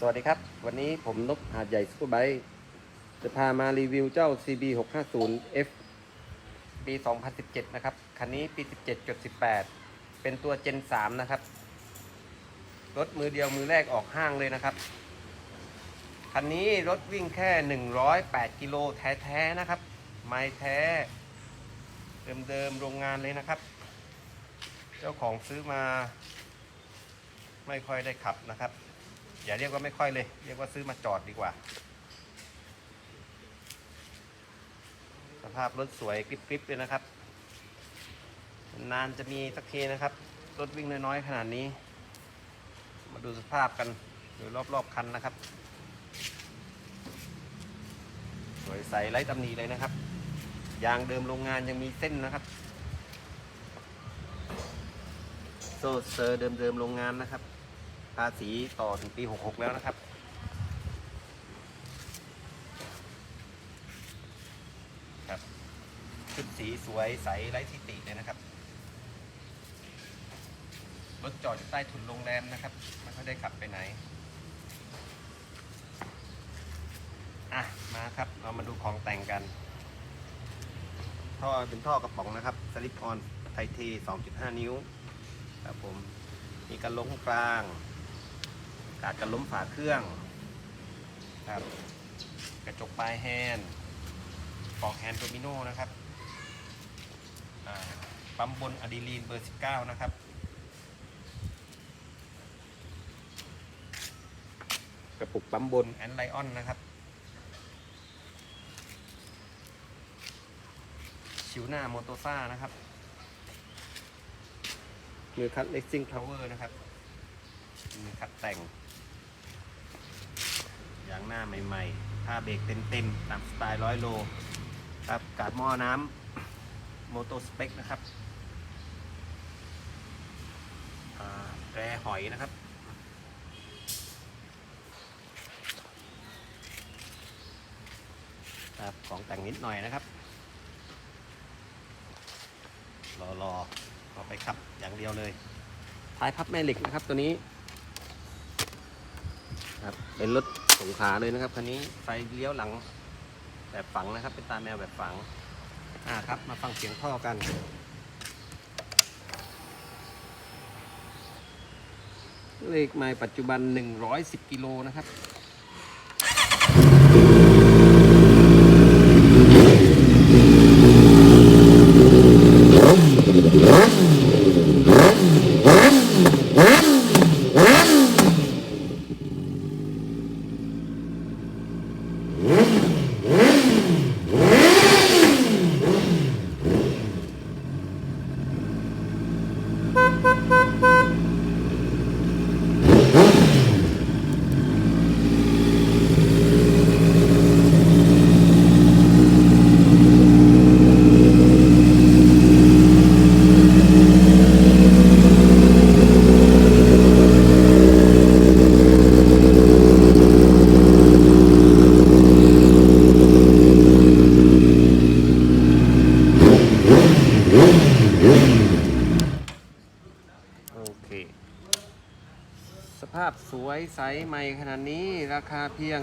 สวัสดีครับ วันนี้ผมนบหาดใหญ่ซุปเปอร์ไบค์จะพามารีวิวเจ้า CB 650 F ปี 2017 นะครับ คันนี้ปี 17.18 เป็นตัว Gen 3 นะครับ รถมือเดียวมือแรกออกห้างเลยนะครับ คันนี้รถวิ่งแค่ 108 กิโลแท้ๆ นะครับ ไม้แท้ เดิมๆ โรงงานเลยนะครับ เจ้าของซื้อมา ไม่ค่อยได้ขับนะครับ อย่าเรียกว่าไม่ค่อยเลย เรียกว่าซื้อมาจอดดีกว่า สภาพรถสวยกริบๆเลยนะครับ นานจะมีสักทีนะครับ รถวิ่งน้อยๆขนาดนี้ มาดูสภาพกันโดูรอบๆคันนะครับ สวยใสไร้ตำหนิเลยนะครับ ยางเดิมโรงงานยังมีเส้นนะครับ โซ่เซอร์เดิมๆโรงงานนะครับาษีต่อถึงปี 66 แล้วนะครับ ครับชุดสีสวยใสไร้ที่ติเลยนะครับ รถจอดอยู่ใต้ถุนโรงแรมนะครับ ไม่ค่อยได้ขับไปไหน อะ มาครับ เรามาดูของแต่งกัน ท่อเป็นท่อกระป๋องนะครับ สลิปออนไทเท 2.5 นิ้ว ครับผมมีกันล้มกลาง กาดกันล้มฝาเครื่องครับ กระจกปลายแฮนด์ปอกแฮนด์โดมิโนนะครับปั๊มบนอะดีลีนเบอร์ 19 นะครับ กระปุกปั๊มบนแอนไลออนนะครับชิวหน้าโมโตซ่านะครับ มือคัดเลสซิ่งพาวเวอร์นะครับ มือคัดแต่ง ยางหน้าใหม่ๆผ้าเบรกเต็มๆตามสไตล์ร้อยโลครับกาดหม้อน้ำโมโตสเปคนะครับอ่าแตรหอยนะครับครับของแต่งนิดหน่อยนะครับ รอรอเอาไปขับอย่างเดียวเลย ท้ายพับแม่เหล็กนะครับตัวนี้ ครับ เป็นรถสงขาเลยนะครับคันนี้ไฟเลี้ยวหลังแบบฝังนะครับ เป็นตาแมวแบบฝัง อ่าครับ มาฟังเสียงท่อกันเลขไมล์ปัจจุบัน 110 กิโลนะครับ โอเค สภาพสวยใสใหม่ขนาดนี้ราคาเพียง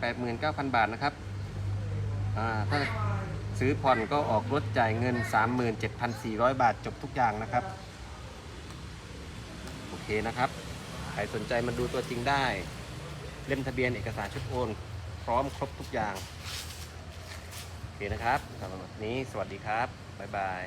189,000 บาทนะครับ อ่า ถ้าซื้อผ่อนก็ออกรถจ่ายเงิน 37,400 บาทจบทุกอย่างนะครับ โอเคนะครับ ใครสนใจมาดูตัวจริงได้ เล่มทะเบียนเอกสารชุดโอน พร้อมครบทุกอย่าง โอเคนะครับสำหรับวันนี้สวัสดีครับ บ๊ายบาย